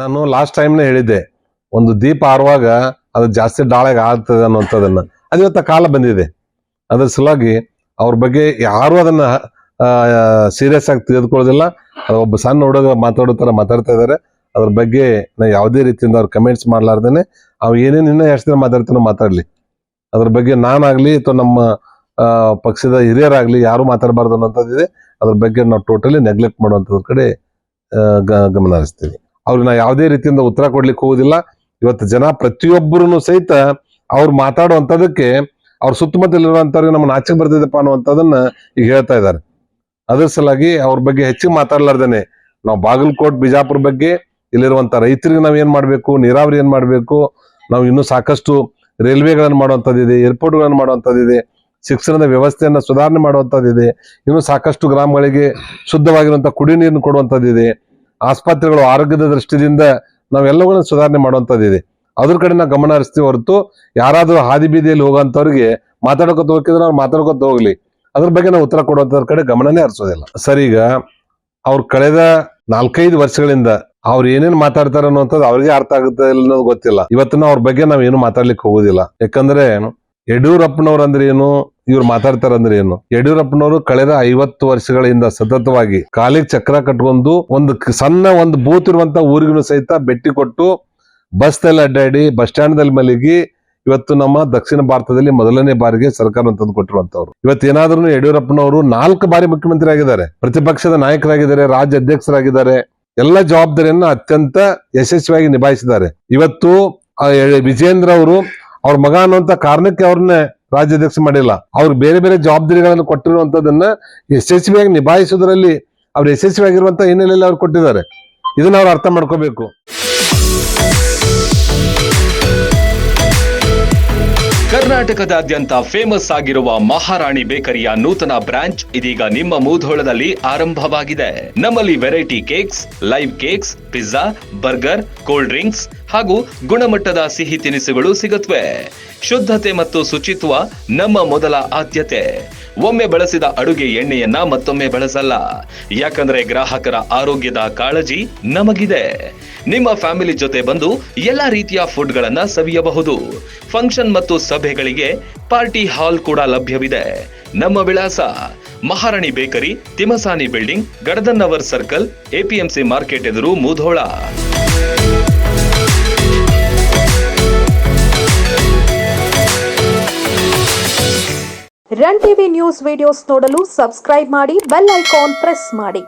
ನಾನು ಲಾಸ್ಟ್ ಟೈಮ್ನೇ ಹೇಳಿದ್ದೆ, ಒಂದು ದೀಪ ಆರುವಾಗ ಅದು ಜಾಸ್ತಿ ಡಾಳಾಗಿ ಆಗ್ತದೆ ಅನ್ನೋಂಥದನ್ನ ಅದಿವತ್ತ ಕಾಲ ಬಂದಿದೆ. ಅದ್ರ ಸಲುವಾಗಿ ಅವ್ರ ಬಗ್ಗೆ ಯಾರು ಅದನ್ನ ಸೀರಿಯಸ್ ಆಗಿ ತೆಗೆದುಕೊಳ್ಳೋದಿಲ್ಲ ಒಬ್ಬ ಸಣ್ಣ ಹುಡುಗ ಮಾತಾಡೋ ಥರ ಮಾತಾಡ್ತಾ ಇದ್ದಾರೆ. ಅದ್ರ ಬಗ್ಗೆ ನಾ ಯಾವುದೇ ರೀತಿಯಿಂದ ಅವ್ರು ಕಮೆಂಟ್ಸ್ ಮಾಡ್ಲಾರ್ದೇನೆ, ಅವ್ ಏನೇನು ಇನ್ನೂ ಎಷ್ಟು ದಿನ ಮಾತಾಡ್ತಾನೋ ಮಾತಾಡ್ಲಿ. ಅದ್ರ ಬಗ್ಗೆ ನಾನಾಗಲಿ ಅಥವಾ ನಮ್ಮ ಪಕ್ಷದ ಹಿರಿಯರಾಗಲಿ ಯಾರು ಮಾತಾಡಬಾರ್ದು ಅನ್ನೋಂಥದ್ದಿದೆ ಅದ್ರ ಬಗ್ಗೆ ನಾವು ಟೋಟಲಿ ನೆಗ್ಲೆಕ್ಟ್ ಮಾಡುವಂಥದ್ರ ಕಡೆ ಗಮನ ಹರಿಸ್ತೀವಿ. ಅವ್ರಿಗೆ ನಾವು ಯಾವುದೇ ರೀತಿಯಿಂದ ಉತ್ತರ ಕೊಡ್ಲಿಕ್ಕೆ ಹೋಗುದಿಲ್ಲ ಇವತ್ತು ಜನ ಪ್ರತಿಯೊಬ್ಬರೂ ಸಹಿತ ಅವ್ರು ಮಾತಾಡುವಂಥದಕ್ಕೆ ಅವ್ರ ಸುತ್ತಮುತ್ತಲಿರುವಂಥವ್ರಿಗೆ ನಮ್ಮ ನಾಚಿಕೆ ಬರ್ತಿದ್ದಪ್ಪ ಅನ್ನುವಂಥದ್ದನ್ನ ಈಗ ಹೇಳ್ತಾ ಇದ್ದಾರೆ. ಅದರ ಸಲಾಗಿ ಅವ್ರ ಬಗ್ಗೆ ಹೆಚ್ಚಿಗೆ ಮಾತಾಡ್ಲಾರ್ದೇನೆ. ನಾವು ಬಾಗಲಕೋಟ್, ಬಿಜಾಪುರ ಬಗ್ಗೆ ಇಲ್ಲಿರುವಂತ ರೈತರಿಗೆ ನಾವು ಏನ್ ಮಾಡಬೇಕು, ನೀರಾವರಿ ಏನ್ ಮಾಡಬೇಕು, ನಾವು ಇನ್ನೂ ಸಾಕಷ್ಟು ರೈಲ್ವೆಗಳನ್ನು ಮಾಡುವಂಥದ್ದಿದೆ, ಏರ್ಪೋರ್ಟ್ಗಳನ್ನು ಮಾಡುವಂಥದ್ದಿದೆ, ಶಿಕ್ಷಣದ ವ್ಯವಸ್ಥೆಯನ್ನ ಸುಧಾರಣೆ ಮಾಡುವಂಥದ್ದಿದೆ, ಇನ್ನೂ ಸಾಕಷ್ಟು ಗ್ರಾಮಗಳಿಗೆ ಶುದ್ಧವಾಗಿರುವಂಥ ಕುಡಿ ನೀರನ್ನು ಕೊಡುವಂಥದ್ದಿದೆ. ಆಸ್ಪತ್ರೆಗಳು ಆರೋಗ್ಯದ ದೃಷ್ಟಿಯಿಂದ ನಾವೆಲ್ಲವನ್ನ ಸುಧಾರಣೆ ಮಾಡುವಂಥದ್ದಿದೆ ಅದ್ರ ಕಡೆ ನಾವು ಗಮನ ಹರಿಸ್ತೀವಿ ಹೊರತು ಯಾರಾದ್ರೂ ಹಾದಿ ಬೀದಿಯಲ್ಲಿ ಹೋಗೋಂಥವ್ರಿಗೆ ಮಾತಾಡ್ಕೊತ ಹೋಗಿದ್ರೆ ಅವ್ರು ಮಾತಾಡ್ಕೊತ ಹೋಗ್ಲಿ. ಅದ್ರ ಬಗ್ಗೆ ನಾವು ಉತ್ತರ ಕೊಡುವಂಥದ್ರ ಕಡೆ ಗಮನನೇ ಹರಿಸೋದಿಲ್ಲ. ಸರಿ, ಈಗ ಅವ್ರು ಕಳೆದ ನಾಲ್ಕೈದು ವರ್ಷಗಳಿಂದ ಅವ್ರು ಏನೇನ್ ಮಾತಾಡ್ತಾರೆ ಅನ್ನುವಂಥದ್ದು ಅವ್ರಿಗೆ ಅರ್ಥ ಆಗುತ್ತೆ ಅನ್ನೋದು ಗೊತ್ತಿಲ್ಲ. ಇವತ್ತಿನ ಅವ್ರ ಬಗ್ಗೆ ನಾವ್ ಏನು ಮಾತಾಡ್ಲಿಕ್ಕೆ ಹೋಗುದಿಲ್ಲ. ಯಾಕಂದ್ರೆ ಯಡಿಯೂರಪ್ಪನವ್ರು ಅಂದ್ರೆ ಏನು? ಇವ್ರು ಮಾತಾಡ್ತಾರ ಅಂದ್ರೆ ಏನು? ಯಡಿಯೂರಪ್ಪನವರು ಕಳೆದ ಐವತ್ತು ವರ್ಷಗಳಿಂದ ಸತತವಾಗಿ ಕಾಲಿಗೆ ಚಕ್ರ ಕಟ್ಕೊಂಡು ಒಂದು ಸಣ್ಣ ಒಂದು ಬೂತ್ ಇರುವಂತ ಊರಿಗೂ ಸಹಿತ ಭೇಟಿ ಕೊಟ್ಟು ಬಸ್ ದಲ್ಲಿ ಅಡ್ಡಾಡಿ ಬಸ್ ಸ್ಟ್ಯಾಂಡ್ ದಲ್ಲಿ ಮಲಗಿ ಇವತ್ತು ನಮ್ಮ ದಕ್ಷಿಣ ಭಾರತದಲ್ಲಿ ಮೊದಲನೇ ಬಾರಿಗೆ ಸರ್ಕಾರ ತಂದು ಕೊಟ್ಟಿರುವಂತವ್ರು ಇವತ್ತು ಏನಾದ್ರೂ ಯಡಿಯೂರಪ್ಪನವರು ನಾಲ್ಕು ಬಾರಿ ಮುಖ್ಯಮಂತ್ರಿ ಆಗಿದ್ದಾರೆ. ಪ್ರತಿಪಕ್ಷದ ನಾಯಕರಾಗಿದ್ದಾರೆ, ರಾಜ್ಯ ಅಧ್ಯಕ್ಷರಾಗಿದ್ದಾರೆ. ಎಲ್ಲ ಜವಾಬ್ದಾರಿಯನ್ನ ಅತ್ಯಂತ ಯಶಸ್ವಿಯಾಗಿ ನಿಭಾಯಿಸಿದ್ದಾರೆ. ಇವತ್ತು ವಿಜೇಂದ್ರ ಅವರು ಅವ್ರ ಮಗ ಅನ್ನುವಂತ ಕಾರಣಕ್ಕೆ ಅವ್ರನ್ನ ರಾಜ್ಯಾಧ್ಯಕ್ಷ ಮಾಡಿಲ್ಲ. ಅವ್ರು ಬೇರೆ ಬೇರೆ ಜವಾಬ್ದಾರಿಗಳನ್ನು ಕೊಟ್ಟಿರುವಂತದನ್ನ ಯಶಸ್ವಿಯಾಗಿ ನಿಭಾಯಿಸೋದ್ರಲ್ಲಿ, ಅವ್ರು ಯಶಸ್ವಿಯಾಗಿರುವಂತ ಹಿನ್ನೆಲೆಯಲ್ಲಿ ಅವ್ರು ಕೊಟ್ಟಿದ್ದಾರೆ. ಇದನ್ನ ಅವ್ರು ಅರ್ಥ ಮಾಡ್ಕೋಬೇಕು. ಕರ್ನಾಟಕದಾದ್ಯಂತ ಫೇಮಸ್ ಆಗಿರುವ ಮಹಾರಾಣಿ ಬೇಕರಿಯ ನೂತನ ಬ್ರಾಂಚ್ ಇದೀಗ ನಿಮ್ಮ ಮೂಧೋಳದಲ್ಲಿ ಆರಂಭವಾಗಿದೆ. ನಮ್ಮಲ್ಲಿ variety cakes live cakes pizza burger cold drinks ಹಾಗೂ ಗುಣಮಟ್ಟದ ಸಿಹಿ ತಿನಿಸುಗಳು ಸಿಗುತ್ತವೆ ಶುದ್ಧತೆ ಮತ್ತು ಶುಚಿತ್ವ ನಮ್ಮ ಮೊದಲ ಆದ್ಯತೆ. ಒಮ್ಮೆ ಬಳಸಿದ ಅಡುಗೆ ಎಣ್ಣೆಯನ್ನ ಮತ್ತೊಮ್ಮೆ ಬಳಸಲ್ಲ. ಯಾಕಂದ್ರೆ ಗ್ರಾಹಕರ ಆರೋಗ್ಯದ ಕಾಳಜಿ ನಮಗಿದೆ. ನಿಮ್ಮ ಫ್ಯಾಮಿಲಿ ಜೊತೆ ಬಂದು ಎಲ್ಲಾ ರೀತಿಯ ಫುಡ್ಗಳನ್ನು ಸವಿಯಬಹುದು. ಫಂಕ್ಷನ್ ಮತ್ತು ಸಭೆಗಳಿಗೆ ಪಾರ್ಟಿ ಹಾಲ್ ಕೂಡ ಲಭ್ಯವಿದೆ. ನಮ್ಮ ವಿಳಾಸ Maharani bakery, Timasani building Gadadannavar circle, APMC market ಎದುರು Mudhol. Run TV news videos ನೋಡಲು ಸಬ್ಸ್ಕ್ರೈಬ್ ಮಾಡಿ, ಬೆಲ್ ಐಕಾನ್ ಪ್ರೆಸ್ ಮಾಡಿ.